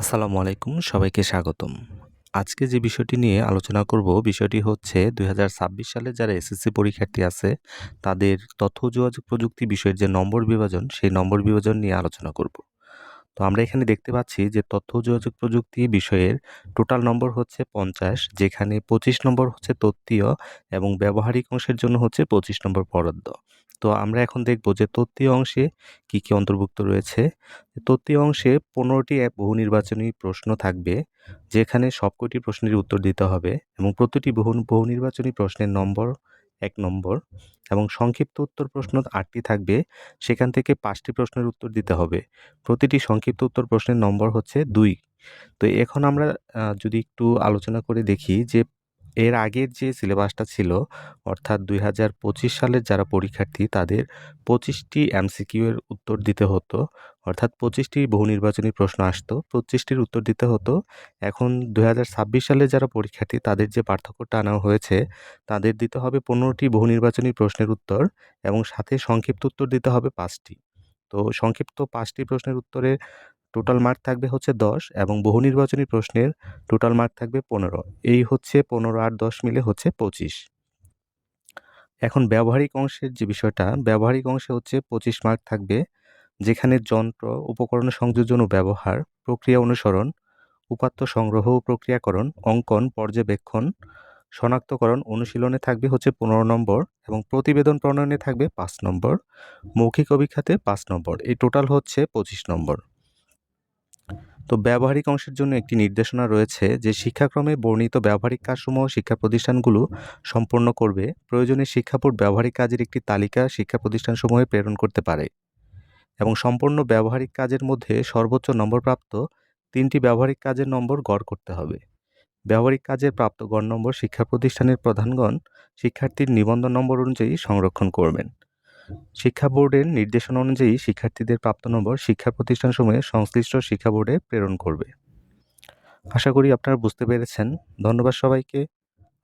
আসসালামু আলাইকুম, সবাইকে স্বাগতম। আজকে যে বিষয়টি নিয়ে আলোচনা করব বিষয়টি হচ্ছে দুই সালে যারা এসএসসি পরীক্ষার্থী আছে, তাদের তথ্য যোগাযোগ প্রযুক্তি বিষয়ের যে নম্বর বিভাজন, সেই নম্বর বিভাজন নিয়ে আলোচনা করব। তো আমরা এখানে দেখতে পাচ্ছি যে তথ্য যোগাযোগ প্রযুক্তি বিষয়ের টোটাল নম্বর হচ্ছে পঞ্চাশ, যেখানে পঁচিশ নম্বর হচ্ছে তত্ত্বীয় এবং ব্যবহারিক অংশের জন্য হচ্ছে পঁচিশ নম্বর বরাদ্দ। তো আমরা এখন দেখব যে তত্ত্বীয় অংশে কি কি অন্তর্ভুক্ত রয়েছে। তত্ত্বীয় অংশে পনেরোটি বহু নির্বাচনী প্রশ্ন থাকবে, যেখানে সবকটি প্রশ্নের উত্তর দিতে হবে এবং প্রতিটি বহু বহু নির্বাচনী প্রশ্নের নম্বর এক নম্বর এবং সংক্ষিপ্ত উত্তর প্রশ্ন আটটি থাকবে। সেখান থেকে পাঁচটি প্রশ্নের উত্তর দিতে হবে। প্রতিটি সংক্ষিপ্ত উত্তর প্রশ্নের নম্বর হচ্ছে দুই। তো এখন আমরা যদি একটু আলোচনা করে দেখি যে এর আগের যে সিলেবাসটা ছিল, অর্থাৎ দুই হাজার পঁচিশ সালের যারা পরীক্ষার্থী, তাদের পঁচিশটি এমসিকিউ এর উত্তর দিতে হতো। অর্থাৎ পঁচিশটি বহু নির্বাচনী প্রশ্ন আসতো। পঁচিশটির উত্তর দিতে হতো। এখন দুই হাজার ছাব্বিশ সালে যারা পরীক্ষার্থী, তাদের যে পার্থক্যটা আনা হয়েছে, তাদের দিতে হবে পনেরোটি বহু নির্বাচনী প্রশ্নের উত্তর এবং সাথে সংক্ষিপ্ত উত্তর দিতে হবে পাঁচটি। তো সংক্ষিপ্ত পাঁচটি প্রশ্নের উত্তরে টোটাল মার্ক থাকবে হচ্ছে দশ এবং বহু নির্বাচনী প্রশ্নের টোটাল মার্ক থাকবে পনেরো। এই হচ্ছে পনেরো আর দশ মিলে হচ্ছে পঁচিশ। এখন ব্যবহারিক অংশের যে বিষয়টা, ব্যবহারিক অংশে হচ্ছে পঁচিশ মার্ক থাকবে যেখানে যন্ত্র, উপকরণ সংযোজন ও ব্যবহার, প্রক্রিয়া অনুসরণ, উপাত্ত সংগ্রহ ও প্রক্রিয়াকরণ, অঙ্কন, পর্যবেক্ষণ, শনাক্তকরণ, অনুশীলনে থাকবে হচ্ছে পনেরো নম্বর এবং প্রতিবেদন প্রণয়নে থাকবে পাঁচ নম্বর। মৌখিক অভিক্ষাতে পাঁচ নম্বর। এই টোটাল হচ্ছে পঁচিশ নম্বর। তো ব্যবহারিক অংশের জন্য একটি নির্দেশনা রয়েছে যে শিক্ষাক্রমে বর্ণিত ব্যবহারিক কাজসমূহ শিক্ষা প্রতিষ্ঠানগুলো সম্পন্ন করবে। প্রয়োজনে শিক্ষা বোর্ড ব্যবহারিক কাজের একটি তালিকা শিক্ষা প্রতিষ্ঠানসমূহে প্রেরণ করতে পারে। এবং সম্পূর্ণ ব্যবহারিক কাজের মধ্যে সর্বোচ্চ নম্বরপ্রাপ্ত তিনটি ব্যবহারিক কাজের নম্বর গড় করতে হবে। ব্যবহারিক কাজের প্রাপ্ত গড় নম্বর শিক্ষা প্রতিষ্ঠানের প্রধানগণ শিক্ষার্থীর নিবন্ধন নম্বর অনুযায়ী সংরক্ষণ করবেন। শিক্ষা বোর্ডের নির্দেশনা অনুযায়ী শিক্ষার্থীদের প্রাপ্ত নম্বর শিক্ষা প্রতিষ্ঠানসমূহে সংশ্লিষ্ট শিক্ষা বোর্ডে প্রেরণ করবে। আশা করি আপনারা বুঝতে পেরেছেন। ধন্যবাদ সবাইকে।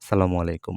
সালামু আলাইকুম।